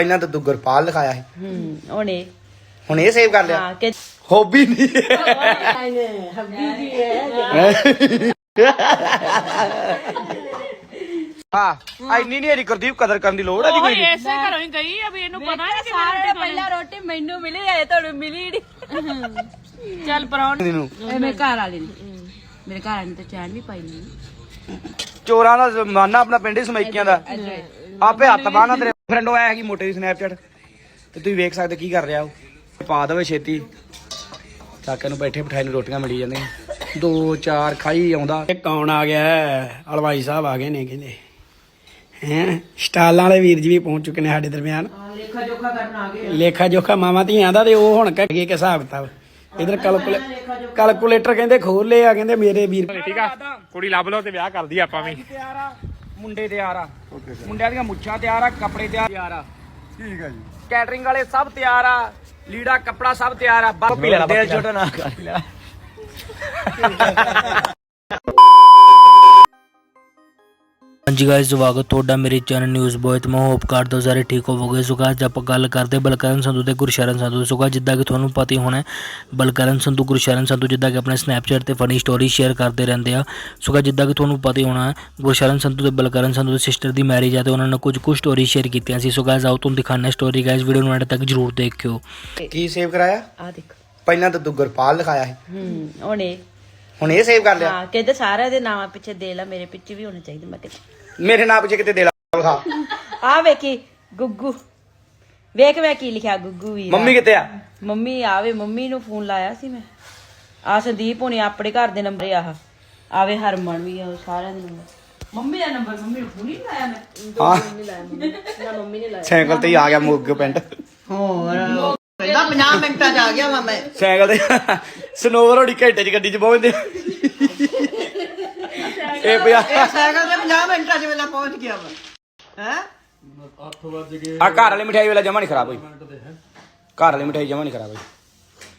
ਪਹਿਲਾਂ ਤਾਂ ਤੂੰ ਗੁਰਪਾਲ ਲਿਖਾਇਆ ਸੀ। ਹੂੰ ਉਹਨੇ। ਹੁਣ ਇਹ ਸੇਵ ਕਰ ਲਿਆ। ਹਾਂ ਕਿ ਹੌਬੀ ਨਹੀਂ ਹਾਂ। ਐਨੀ ਨਹੀਂ ਗੁਰਦੀਪ ਕਦਰ ਕਰਨ ਦੀ ਲੋੜ ਹੈ ਜੀ ਕੋਈ ਨਹੀਂ। ਇਸੇ ਘਰੋਂ ਹੀ ਗਈ ਆ ਵੀ ਇਹਨੂੰ ਪਤਾ ਨਹੀਂ ਸਾਰੇ ਪਹਿਲਾਂ ਰੋਟੀ ਮੈਨੂੰ ਮਿਲੀ ਐ ਤੁਹਾਨੂੰ ਮਿਲੀ ਨਹੀਂ ਚੱਲ ਪਰੌਣ ਨੂੰ ਇਹ ਮੇਰੇ ਘਰ ਵਾਲੇ ਨੇ। ਮੇਰੇ ਘਰ ਵਾਲੇ ਨੇ ਤਾਂ ਚੈਨ ਵੀ ਪਾਈ ਨਹੀਂ ਚੋਰਾਂ ਦਾ ਜ਼ਮਾਨਾ ਆਪਣਾ ਪਿੰਡ ਹੀ ਸਮੈਕੀਆਂ ਦਾ। ਆਪੇ ਹੱਥ ਬਾਹਣਾ ਤੇਰੇ। ਫਰੈਂਡ ਆਇਆ ਹੈਗੀ ਮੋਟੇ ਦੀ ਸਨੈਪਚੈਟ ਤੇ ਤੁਸੀਂ ਵੇਖ ਸਕਦੇ ਕੀ ਕਰ ਰਿਹਾ ਉਹ। ਪਾ ਦੇਵੇ ਛੇਤੀ। ਚਾਕੇ ਨੂੰ ਬੈਠੇ ਬਿਠਾਏ ਨੂੰ ਰੋਟੀਆਂ ਮਿਲੀ ਜਾਂਦੀਆਂ। ਦੋ, ਚਾਰ ਖਾਈ ਆਉਂਦਾ। ਇਹ ਕੌਣ ਆ ਗਿਆ ਹਲਵਾਈ ਸਾਹਿਬ ਆ ਗਏ ਨੇ ਕਹਿੰਦੇ। ਹੈ? ਸਟਾਲਾਂ ਵਾਲੇ ਵੀਰ ਜੀ ਵੀ ਪਹੁੰਚ ਚੁੱਕੇ ਨੇ ਸਾਡੇ ਦਰਮਿਆਨ। ਲੇਖਾ ਜੋਖਾ ਕਰਨ ਆ ਗਏ ਲੇਖਾ ਜੋਖਾ ਮਾਮਾ ਧੀਆਂ ਦਾ ਤੇ ਉਹ ਹੁਣ ਕਹਿ ਗਏ ਹਿਸਾਬ ਕਿਤਾਬ। ਇਧਰ ਕੈਲਕੂਲੇਟਰ ਕਹਿੰਦੇ ਖੋਲ ਲਏ ਕਹਿੰਦੇ ਮੇਰੇ ਵੀਰ। ਠੀਕ ਆ। ਕੁੜੀ ਲੱਭ ਲਓ ਤੇ ਵਿਆਹ ਕਰਦੀ ਆਪਾਂ ਵੀ। ਤਿਆਰ ਆ। ਮੁੰਡੇ ਤਿਆਰ ਆ ਮੁੰਡਿਆਂ ਦੀਆਂ ਮੁੱਛਾਂ ਤਿਆਰ ਆ ਕੱਪੜੇ ਤਿਆਰ ਆ। ਠੀਕ ਆ ਜੀ। ਕੈਟਰਿੰਗ ਵਾਲੇ ਸਭ ਤਿਆਰ ਆ ਲੀੜਾ ਕੱਪੜਾ ਸਭ ਤਿਆਰ ਆ। ਬਸ ਦਿਲ ਛੋਟਾ ਨਾ ਕਰ ਲੈ ਹਾਂਜੀ ਗਾਇਸ ਸਵਾਗਤ ਤੁਹਾਡਾ ਮੇਰੇ ਚੈਨਲ ਨਿਊਜ਼ ਬੋਏ ਤੇ। ਮੈਂ ਹੋਪ ਕਰਦਾ ਹਾਂ ਸਾਰੇ ਠੀਕ ਹੋਵੋਗੇ। ਸੋ guys, ਆਪਾਂ ਗੱਲ ਕਰਦੇ ਬਲਕਰਨ ਸੰਧੂ ਤੇ ਗੁਰਸ਼ਰਨ ਸੰਧੂ ਸੋ ਜਿੱਦਾਂ ਕਿ ਤੁਹਾਨੂੰ ਪਤਾ ਹੀ ਹੋਣਾ ਹੈ, ਬਲਕਰਨ ਸੰਧੂ ਗੁਰਸ਼ਰਨ ਸੰਧੂ ਜਿੱਦਾਂ ਕਿ ਆਪਣੇ ਸਨੈਪਚੈਟ ਤੇ ਫਨੀ ਸਟੋਰੀ ਸ਼ੇਅਰ ਕਰਦੇ ਰਹਿੰਦੇ ਆ। ਸੋ ਜਿੱਦਾਂ ਕਿ ਤੁਹਾਨੂੰ ਪਤਾ ਹੀ ਹੋਣਾ ਗੁਰਸ਼ਰਨ ਸੰਧੂ ਤੇ ਬਲਕਰਨ ਸੰਧੂ ਦੀ ਸਿਸਟਰ ਦੀ ਮੈਰਿਜ ਆ ਤੇ ਉਹਨਾਂ ਨੇ ਕੁਝ ਕੁ ਸਟੋਰੀ ਸ਼ੇਅਰ ਕੀਤੀਆਂ ਸੀ। ਸੋ ਗਾਇਸ ਆਓ ਤੁਹਾਨੂੰ ਦਿਖਾਉਂਦੇ ਸਟੋਰੀ ਗਾਇਸ ਵੀਡੀਓ ਨੂੰ ਐਡ ਤੱਕ ਜਰੂਰ ਦੇਖਿਓ। ਕੀ ਸੇਵ ਕਰਾਇਆ? ਆ ਦੇਖ। ਪਹਿਲਾਂ ਤਾਂ ਤੂੰ ਗੁਰਪਾਲ ਲਿਖਾਇਆ ਸੀ। ਹੂੰ ਉਹਨੇ ਹੁਣ ਇਹ ਸੇਵ ਕਰ ਲਿਆ? ਹਾਂ ਕਹਿੰਦੇ ਸਾਰਿਆਂ ਦੇ ਨਾਮਾਂ ਪਿੱਛੇ ਦੇ ਲਾ ਮੇਰੇ ਪਿੱਛੇ ਵੀ ਹੋਣੇ ਚਾਹੀਦੇ ਮੈਂ ਕਿਹਾ ਮੇਰੇ ਨਾਂ ਪਿੱਛੇ ਕਿਤੇ ਦੇ ਲਾ ਆ ਵੇਖੀ ਗੁੱਗੂ। ਵੇਖ ਮੈਂ ਕੀ ਲਿਖਿਆ ਗੁੱਗੂ ਵੀ ਮੰਮੀ ਕਿੱਥੇ ਆ? ਮੰਮੀ ਆਵੇ ਮੰਮੀ ਨੂੰ ਫੋਨ ਲਾਇਆ ਸੀ ਮੈਂ। ਆ ਸੰਦੀਪ ਹੋਣੀ ਆਪਣੇ ਘਰ ਦੇ ਨੰਬਰ ਆਹ ਆਵੇ ਹਰਮਨ ਵੀ ਆ ਉਹ ਸਾਰਿਆਂ ਦੇ ਨੰਬਰ। ਮੰਮੀ ਦਾ ਨੰਬਰ ਮੰਮੀ ਨੂੰ ਫੋਨ ਹੀ। ਨੀ। ਲਾਇਆ ਮੈਂ ਹਾਂ ਸਾਈਕਲ ਤੇ ਹੀ ਆ ਗਿਆ ਮੁੱਗ ਪਿੰਡ। ਪਹਿਲਾਂ 50 ਮਿੰਟਾਂ ਚ ਆ ਗਿਆ ਵਾ ਮੈਂ। ਸਾਈਕਲ ਤੇ। ਸਨੋਵਰ ਹੋਣੀ ਘੰਟੇ ਚ ਗੱਡੀ ਚ ਪਹੁੰਚਦੇ। ਇਹ ਪਿਆ। ਇਹ ਸਾਈਕਲ ਤੇ 50 ਮਿੰਟਾਂ ਚ ਵੇਲਾ ਪਹੁੰਚ ਗਿਆ ਵਾ। ਹੈ? ਆ ਘਰ ਵਾਲੀ ਮਠਿਆਈ ਵੇਲਾ ਜਮਾ ਨਹੀਂ ਖਰਾਬ ਹੋਈ। ਘਰ ਵਾਲੀ ਮਠਿਆਈ ਜਮਾ ਨਹੀਂ ਖਰਾਬ ਹੋਈ।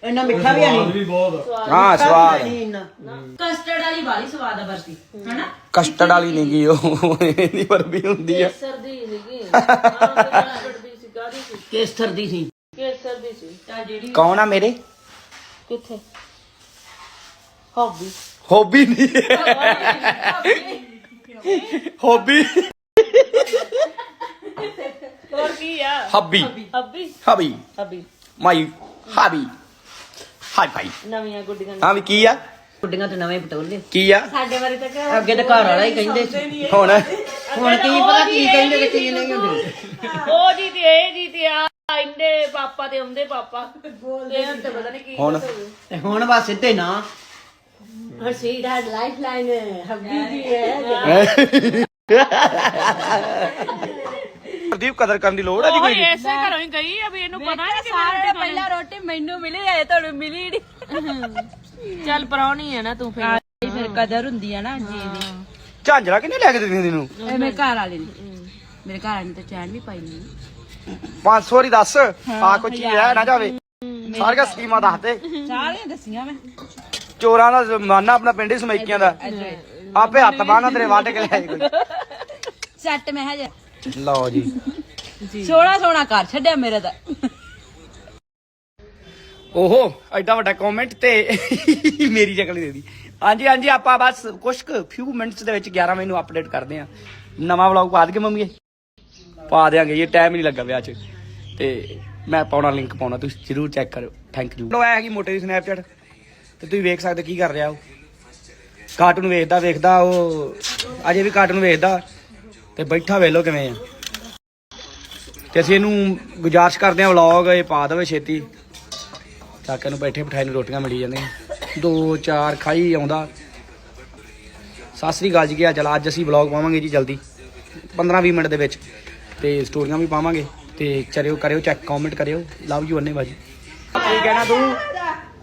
ਇੰਨਾ ਮਿੱਠਾ ਵੀ ਨਹੀਂ। ਹਾਂ ਸਵਾਦ ਨਹੀਂ ਇੰਨਾ। ਕਸਟਰਡ ਵਾਲੀ ਵਾਲੀ ਸਵਾਦ ਆ ਬਰਫੀ ਹਨਾ? ਕਸਟਰਡ ਵਾਲੀ ਨਹੀਂ ਗਈ ਉਹ ਇਹਦੀ ਵਰਬੀ ਹੁੰਦੀ ਆ। ਕੇਸਰ ਦੀ ਸੀ ਕੌਣ ਆ ਮੇਰੇ? ਕਿੱਥੇ? ਹੌਬੀ। ਨਹੀਂ ਹੌਬੀ ਹੋਰ ਕੀ ਆ? ਹੱਬੀ ਅੱਬੀ ਹੱਬੀ ਅਭੀ ਮਾਈ ਹਾਬੀ ਹਾਈ ਫਾਈ ਨਵੀਆਂ ਗੁੱਡੀਆਂ ਹਾਂ ਵੀ ਕੀ ਆ? ਗੁੱਡੀਆਂ ਤੇ ਨਵੇਂ ਪਟੋਲੇ ਕੀ ਆ? ਸਾਡੇ ਬਾਰੇ ਤਾਂ ਕਿਹਾ ਅੱਗੇ ਤਾਂ ਘਰ ਵਾਲਾ ਹੀ ਕਹਿੰਦੇ ਸੀ। ਹੁਣ? ਹੁਣ ਕੀ ਪਤਾ ਕੀ ਕਹਿੰਦੇ ਤੇ ਕੀ ਨਹੀਂ ਹੁੰਦੇ। ਉਹ ਜੀ ਤੇ ਇਹ ਜੀ ਤੇ ਆ ਇੰਨੇ ਪਾਪਾ ਤੇ ਆਉਂਦੇ ਪਾਪਾ। ਬੋਲਦੇ ਤੇ ਪਤਾ ਨਹੀਂ ਕੀ ਹੁਣ? ਤੇ ਹੁਣ ਬਸ ਸਿੱਧੇ ਨਾ ਪ੍ਰਦੀਪ ਕਦਰ ਕਰਨ ਦੀ ਲੋੜ ਹੈ ਜੀ ਉਹ ਕੋਈ ਨਹੀਂ। ਇਸੇ ਘਰੋਂ ਹੀ ਗਈ ਆ ਵੀ ਇਹਨੂੰ ਪਤਾ ਨਹੀਂ ਸਾਰੇ ਪਹਿਲਾਂ ਰੋਟੀ ਮੈਨੂੰ ਮਿਲੀ ਐ ਤੁਹਾਨੂੰ ਮਿਲੀ ਨਹੀਂ ਚੱਲ ਪਰੌਣੀ ਆ ਨਾ ਤੂੰ ਫਿਰ। ਫਿਰ ਕਦਰ ਹੁੰਦੀ ਆ ਨਾ ਜੀ ਦੀ। ਝਾਂਜਰਾ ਕਿੰਨੇ ਲੈ ਕੇ ਦਿੰਦੀ ਤੈਨੂੰ? ਇਹ ਮੇਰੇ ਘਰ ਵਾਲੇ ਨੇ। ਮੇਰੇ ਘਰ ਵਾਲੇ ਨੇ ਤਾਂ ਚੈਨ ਵੀ ਪਾਈ ਨਹੀਂ 500 ਵਾਰੀ ਦੱਸ ਆ ਕੋਈ ਚੀਜ਼ ਰਹਿ ਨਾ ਜਾਵੇ। ਸਾਰੀਆਂ ਸਕੀਮਾਂ ਦੱਸ ਦੇ। ਸਾਰੀਆਂ ਦੱਸੀਆਂ ਮੈਂ। ਚੋਰਾਂ ਦਾ ਜ਼ਮਾਨਾ ਆਪਣਾ ਪਿੰਡ ਹੀ ਸਮੈਕੀਆਂ ਦਾ। ਆਪੇ ਹੱਥ ਬਾਹਣਾ ਤੇਰੇ ਵੱਢ ਕੇ ਲੈ ਕੋਈ। ਸੈੱਟ ਮੈਂ ਹਜੇ। ਲਓ ਜੀ। ਸੋਹਣਾ ਸੋਹਣਾ ਘਰ ਛੱਡਿਆ ਮੇਰੇ ਦਾ। ਓਹੋ ਐਡਾ ਵੱਡਾ ਕਮੈਂਟ ਤੇ ਮੇਰੀ ਸ਼ਕਲ ਦੇ ਦੀ ਹਾਂਜੀ ਹਾਂਜੀ ਆਪਾਂ ਬਸ ਕੁਝ ਕੁ ਫਿਊ ਮਿੰਟਸ ਦੇ ਵਿੱਚ 11 ਵਜੇ ਨੂੰ ਅਪਡੇਟ ਕਰਦੇ ਆ ਨਵਾਂ ਵਲੌਗ ਪਾ ਦਈਏ ਮੰਮੀਏ ਪਾ ਦਿਆਂਗੇ ਇਹ ਟਾਈਮ ਨਹੀਂ ਲੱਗਾ ਵਿਆਹ 'ਚ। ਤੇ ਮੈਂ ਪਾਉਣਾ ਲਿੰਕ ਪਾਉਣਾ ਤੁਸੀਂ ਜਰੂਰ ਚੈੱਕ ਕਰਿਓ। ਥੈਂਕ ਯੂ ਲੋ ਆਇਆ ਹੈਗੀ ਮੋਟੇ ਦੀ ਸਨੈਪਚੈਟ ਤੇ ਤੁਸੀਂ ਵੇਖ ਸਕਦੇ ਕੀ ਕਰ ਰਿਹਾ ਉਹ। ਕਾਰਟੂਨ ਵੇਖਦਾ ਵੇਖਦਾ, ਉਹ ਅਜੇ ਵੀ ਕਾਰਟੂਨ ਵੇਖਦਾ। ਤੇ ਬੈਠਾ ਵੇਖ ਲਓ ਕਿਵੇਂ ਆ। ਤੇ ਅਸੀਂ ਇਹਨੂੰ ਗੁਜ਼ਾਰਿਸ਼ ਕਰਦੇ ਆ ਵਲੌਗ ਇਹ ਪਾ ਦੇਵੇ ਛੇਤੀ। ਤਾਂ ਕਿ ਇਹਨੂੰ ਬੈਠੇ ਬਿਠਾਏ ਨੂੰ ਰੋਟੀਆਂ ਮਿਲੀ ਜਾਂਦੀਆਂ। ਦੋ, ਚਾਰ ਖਾਈ ਆਉਂਦਾ। ਸਤਿ ਸ੍ਰੀ ਅਕਾਲ ਜੀ, ਕੀ ਹਾਲ ਚਾਲ? ਅੱਜ ਅਸੀਂ ਵਲੌਗ ਪਾਵਾਂਗੇ ਜੀ ਜਲਦੀ। 15-20 ਮਿੰਟ ਦੇ ਵਿੱਚ। ਤੇ ਸਟੋਰੀਆਂ ਵੀ ਪਾਵਾਂਗੇ। ਤੇ ਚਰਿਓ ਕਰਿਓ ਚੈੱਕ ਕਮੈਂਟ ਕਰਿਓ। ਲਵ ਯੂ ਅੰਨੇ ਬਾਜੀ। ਕੀ ਕਹਿਣਾ ਤੂੰ?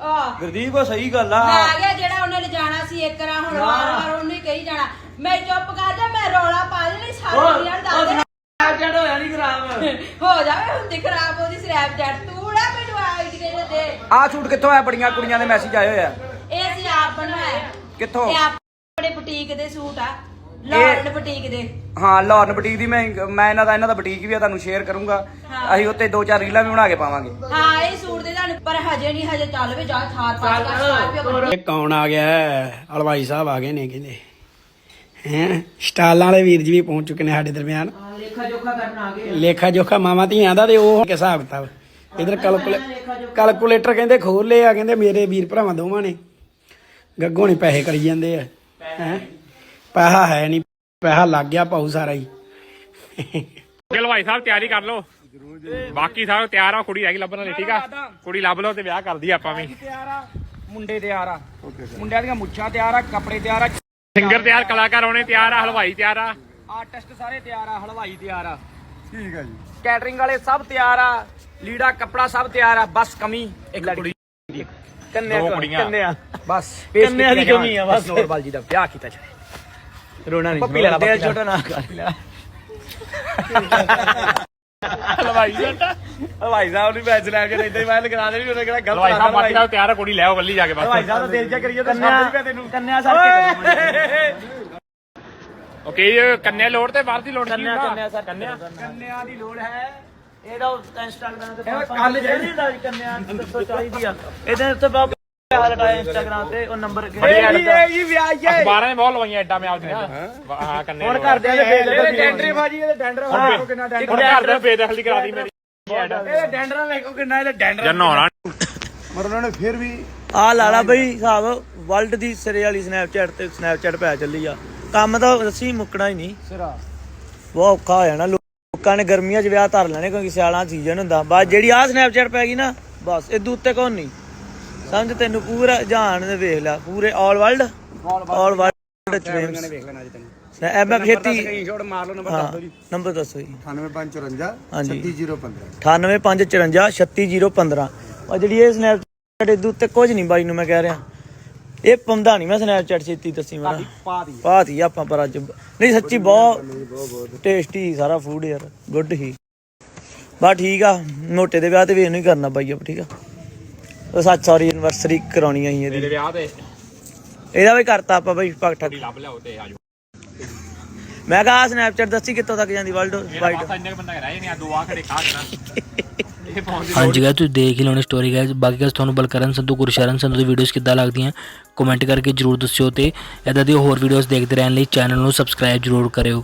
ਗੁਰਦੀਪ ਸਹੀ ਗੱਲ ਆ। ਆ ਗਿਆ ਜਿਹੜਾ ਉਹਨੇ ਲਿਜਾਣਾ ਸੀ ਇੱਕ ਰਾਂ ਹੁਣ ਵਾਰ ਵਾਰ ਉਹਨੇ ਹੀ ਕਹੀ ਜਾਣਾ। ਮੈਂ ਚੁੱਪ ਕਰ ਜਾ ਮੈਂ ਰੌਲਾ ਪਾ ਦੇਣੀ ਸਾਰੇ ਯਾਰ ਦੱਸ ਦੇ। ਹੋਇਆ ਨਹੀਂ ਖਰਾਬ? ਹੋ ਜਾਵੇ ਹੁੰਦੀ ਖਰਾਬ ਉਹਦੀ ਸਨੈਪਚੈਟ ਤੂੰ ਨਾ ਮੈਨੂੰ ਆਈਡੀ ਦੇ ਦੇ। ਆ ਸ਼ੂਟ ਕਿੱਥੋਂ ਆਇਆ? ਬੜੀਆਂ ਕੁੜੀਆਂ ਦੇ ਮੈਸੇਜ ਆਏ ਹੋਏ ਆ। ਇਹ ਅਸੀਂ ਆਪ ਬਣਵਾਇਆ। ਕਿੱਥੋਂ? ਇਹ ਆਪਣੇ ਬੁਟੀਕ ਦੇ ਸੂਟ ਆ। ਲਾਰਨ ਬੁਟੀਕ ਦੇ। ਹਾਂ ਲਾਹੌਰਨ ਬੁਟੀਕ ਦੀ ਮੈਂ ਮੈਂ ਇਹਨਾਂ ਦਾ ਇਹਨਾਂ ਦਾ ਬੁਟੀਕ ਵੀ ਆ ਤੁਹਾਨੂੰ ਸ਼ੇਅਰ ਕਰੂੰਗਾ। ਅਸੀਂ ਉੱਤੇ ਦੋ ਚਾਰ ਰੀਲਾਂ ਵੀ ਬਣਾ ਕੇ ਪਾਵਾਂਗੇ। ਹਾਂ ਇਹ ਸੂਟ ਦੇ ਤੁਹਾਨੂੰ ਪਰ ਹਜੇ ਨਹੀਂ ਹਜੇ ਚੱਲ ਵੇ ਜਾ ਥਾਰ ਪਾ ਕੇ ਸਕਾਰਪੀਓ ਇਹ ਕੌਣ ਆ ਗਿਆ? ਹੈ? ਹਲਵਾਈ ਸਾਹਿਬ ਆ ਗਏ ਨੇ ਕਹਿੰਦੇ। ਹੈਂ? ਸਟਾਲਾਂ ਵਾਲੇ ਵੀਰ ਜੀ ਵੀ ਪਹੁੰਚ ਚੁੱਕੇ ਨੇ ਸਾਡੇ ਦਰਮਿਆਨ। ਲੇਖਾ ਜੋਖਾ ਕਰਨ ਆ ਗਏ ਲੇਖਾ ਜੋਖਾ ਮਾਮਾ ਧੀਆਂ ਦਾ ਤੇ ਉਹ ਕਿ ਹਿਸਾਬ ਕਿਤਾਬ। ਇਧਰ ਕੈਲਕੂਲੇਟਰ ਕਹਿੰਦੇ ਖੋਲ ਲਏ ਆ ਕਹਿੰਦੇ ਮੇਰੇ ਵੀਰ ਭਰਾਵਾਂ ਦੋਵਾਂ ਨੇ। ਗੱਗੋਂ ਨਹੀਂ ਪੈਸੇ ਕਰੀ ਜਾਂਦੇ ਆ। ਹੈ? ਪੈਸਾ ਹੈ ਨਹੀਂ ਪੈਸਾ ਲੱਗ ਗਿਆ ਪਾਉ ਸਾਰਾ ਹੀ। ਓਕੇ ਹਲਵਾਈ ਸਾਹਿਬ ਤਿਆਰੀ ਕਰ ਲਓ। ਬਾਕੀ ਸਾਰੇ ਤਿਆਰ ਆ ਕੁੜੀ ਰਹਿ ਗਈ ਲੱਭਣ ਵਾਲੀ ਠੀਕ ਆ? ਕੁੜੀ ਲੱਭ ਲਓ ਤੇ ਵਿਆਹ ਕਰਦੀ ਆਪਾਂ ਵੀ। ਤਿਆਰ ਆ ਮੁੰਡੇ ਤਿਆਰ ਆ। ਮੁੰਡਿਆਂ ਦੀਆਂ ਮੁੱਛਾਂ ਤਿਆਰ ਆ ਕੱਪੜੇ ਤਿਆਰ ਆ ਸਿੰਗਰ ਤਿਆਰ ਕਲਾਕਾਰ ਆਉਣੇ ਤਿਆਰ ਆ ਹਲਵਾਈ ਤਿਆਰ ਆ। ਆਰਟਿਸਟ ਸਾਰੇ ਤਿਆਰ ਆ ਹਲਵਾਈ ਤਿਆਰ ਆ। ਠੀਕ ਆ ਜੀ। ਕੈਟਰਿੰਗ ਵਾਲੇ ਸਭ ਤਿਆਰ ਆ ਲੀੜਾ ਕੱਪੜਾ ਸਭ ਤਿਆਰ ਆ ਬਸ ਕਮੀ ਇੱਕ ਕੁੜੀ। ਦੀ। ਕੰਨਿਆ। ਕੰਨਿਆ ਬਸ ਕੰਨਿਆ ਦੀ ਕਮੀ ਆ ਬਸ। ਨੋਰਮਲ ਜੀ ਦਾ ਵਿਆਹ ਕੀਤਾ ਜਾਏ ਰੋਣਾ ਨਹੀਂ ਪੱਪੀ ਲੈਣਾ ਪੱਪੀ ਛੋਟਾ ਨਾ ਕਰ ਹਲਵਾਈ ਜੱਟਾ ਹਲਵਾਈ ਸਾਹਿਬ ਨੂੰ ਮੈਚ ਲੈ ਕੇ ਇਦਾਂ ਹੀ ਮੈਂ ਲਗਾ ਦੇਣੀ ਉਹਨੇ ਕਿਹੜਾ ਗਲਤ ਹਲਵਾਈ ਸਾਹਿਬ ਬਾਕੀ ਸਾਹਿਬ ਤਿਆਰ ਕੁੜੀ ਲੈ ਆਓ ਵੱਲੀ ਜਾ ਕੇ ਬਸ। ਹਲਵਾਈ ਸਾਹਿਬ ਦਾ ਦਿਲ ਜਾ ਕਰੀਏ ਤਾਂ ਸਮਝ ਪਿਆ ਤੈਨੂੰ। ਕੰਨਿਆ ਸਰ ਕੇ ਓਕੇ ਇਹ ਕੰਨਿਆ ਲੋੜ ਤੇ ਬਾਹਰ ਦੀ ਲੋੜ ਕੰਨਿਆ ਕੰਨਿਆ ਸਰ ਕੰਨਿਆ। ਕੰਨਿਆ ਦੀ ਲੋੜ ਹੈ ਇਹਦਾ ਇੰਸਟਾਗ੍ਰਾਮ ਤੇ ਕੱਲ ਜਿਹੜੀ ਦਾ ਕੰਨਿਆ ਦੱਸੋ ਚਾਹੀਦੀ ਆ। ਇਹਦੇ ਉੱਤੇ ਬਹੁਤ ਹਾਲ ਲਟਾਇਆ ਇੰਸਟਾਗ੍ਰਾਮ ਤੇ ਉਹ ਨੰਬਰ ਇਹ ਜੀ ਇਹ ਜੀ ਵਿਆਹ ਹੀ ਹੈ। ਅਖਬਾਰਾਂ ਨੇ ਬਹੁਤ ਲਵਾਈਆਂ ਐਡਾ ਮੈਂ ਆਪਦੀਆਂ। ਹਾਂ। ਕੰਨਿਆ ਹੁਣ ਕਰਦੇ ਆ ਇਹਦੇ ਡੈਂਡਰੇ ਬਾਜੀ ਇਹਦੇ ਡੈਂਡਰਾ ਵੇਖੋ ਕਿੰਨਾ ਡੈਂਡਰਾ। ਹੁਣ ਘਰ ਦੇ ਬੇਦਖਲੀ ਕਰਾ ਦੀ ਮੇਰੀ। ਇਹਦੇ ਡੈਂਡਰਾ ਵੇਖੋ ਕਿੰਨਾ ਇਹਦੇ ਡੈਂਡਰਾ ਜਨੌਣਾ ਆ ਲਾਲਾ ਬਈ ਹਿਸਾਬ ਵਰਲਡ ਦੀ ਸਿਰੇ ਵਾਲੀ ਸਨੈਪਚੈਟ ਤੇ ਸਨੈਪਚੈਟ ਪੈ ਚੱਲੀ ਆ। ਕੰਮ ਤਾਂ ਅਸੀਂ ਮੁੱਕਣਾ ਹੀ ਨਹੀਂ। ਸਿਰਾ। ਬਹੁਤ ਔਖਾ ਹੋ ਜਾਣਾ। ਲੋਕਾਂ ਨੇ ਗਰਮੀਆਂ 'ਚ ਵਿਆਹ ਧਰ ਲੈਣੇ ਕਿਉਂਕਿ ਸਿਆਲਾਂ ਸੀਜ਼ਨ ਹੁੰਦਾ। ਬਸ ਜਿਹੜੀ ਆ ਸਨੈਪਚੈਟ ਪੈ ਗਈ ਨਾ ਬਸ ਇਹ ਉੱਤੇ ਕੋਣ ਨਹੀਂ। ਸਮਝ ਤੈਨੂੰ ਪੂਰਾ ਜਹਾਨ ਦੇ ਵੇਖ ਲੈ ਪੂਰੇ ਆਲ ਵਰਲਡ ਆਲ ਵਰਲਡ ਨੇ ਵੇਖ ਲੈਣਾ ਅੱਜ ਤੈਨੂੰ। ਸਕਰੀਨਸ਼ਾਟ ਮਾਰ ਲਓ ਨੰਬਰ ਦੱਸ ਦਿਓ ਜੀ। ਨੰਬਰ ਦੱਸੋ ਜੀ। 9854 ਹਾਂਜੀ। 36015 98554 36015 ਆ ਜਿਹੜੀ ਇਹ ਸਨੈਪਚੈਟ ਇਹਦੇ ਉੱਤੇ ਕੁਝ ਨਹੀਂ ਬਾਈ ਨੂੰ ਮੈਂ ਕਹਿ ਰਿਹਾ। ਇਹ ਪਾਉਂਦਾ ਨਹੀਂ ਮੈਂ ਸਨੈਪਚੈਟ ਛੇਤੀ ਦੱਸੀ ਮੈਂ ਪਾਤੀ ਆਪਾਂ ਪਰ ਅੱਜ। ਨਹੀਂ ਸੱਚੀ ਬਹੁਤ ਟੇਸਟੀ ਸਾਰਾ ਫੂਡ ਯਾਰ ਗੁੱਡ ਹੀ। ਬਾ ਠੀਕ ਆ ਮੋਟੇ ਦੇ ਵਿਆਹ ਤੇ ਵੀ ਇਹਨੂੰ ਹੀ ਕਰਨਾ ਬਾਈ ਆਪ ਠੀਕ ਆ। ਉਹ ਸੱਚ ਸੌਰੀ ਐਨਵਰਸਰੀ ਕਰਾਉਣੀ ਆ ਇਹਦੀ। ਮੇਰੇ ਵਿਆਹ ਤੇ। ਇਹਦਾ ਵੀ ਕਰਤਾ ਆਪਾਂ ਬਾਈ ਪਕਠਾ ਲੱਭ ਲਿਆਓ ਤੇ ਆਜੋ ਮੈਂ ਕਿਹਾ ਸਨੈਪਚੈਟ ਦੱਸੀ ਕਿੱਥੋਂ ਤੱਕ ਜਾਂਦੀ ਵਰਲਡ ਵਾਈਡ ਬਸ ਇੰਨੇ ਕੁ ਬੰਦਾ ਰਹਿ ਨਹੀਂ ਆ ਦੋ ਆ ਖੜੇ ਖਾ ਕਰਾਂ ਇਹ ਪਹੁੰਚ ਹਾਂਜੀ ਗਾਇਸ ਤੁਸੀਂ ਦੇਖ ਹੀ ਲਓਣੀ ਸਟੋਰੀ ਗਾਇਸ ਬਾਕੀ ਗਾਇਸ ਤੁਹਾਨੂੰ ਬਲਕਰਨ ਸੰਧੂ ਗੁਰਸ਼ਰਨ ਸੰਧੂ ਦੀ ਵੀਡੀਓਜ਼ ਕਿੱਦਾਂ ਲੱਗਦੀਆਂ ਕਮੈਂਟ ਕਰਕੇ ਜਰੂਰ ਦੱਸਿਓ ਤੇ ਇਦਾਂ ਦੀ ਹੋਰ ਵੀਡੀਓਜ਼ ਦੇਖਦੇ ਰਹਿਣ ਲਈ ਚੈਨਲ ਨੂੰ ਸਬਸਕ੍ਰਾਈਬ ਜਰੂਰ ਕਰਿਓ।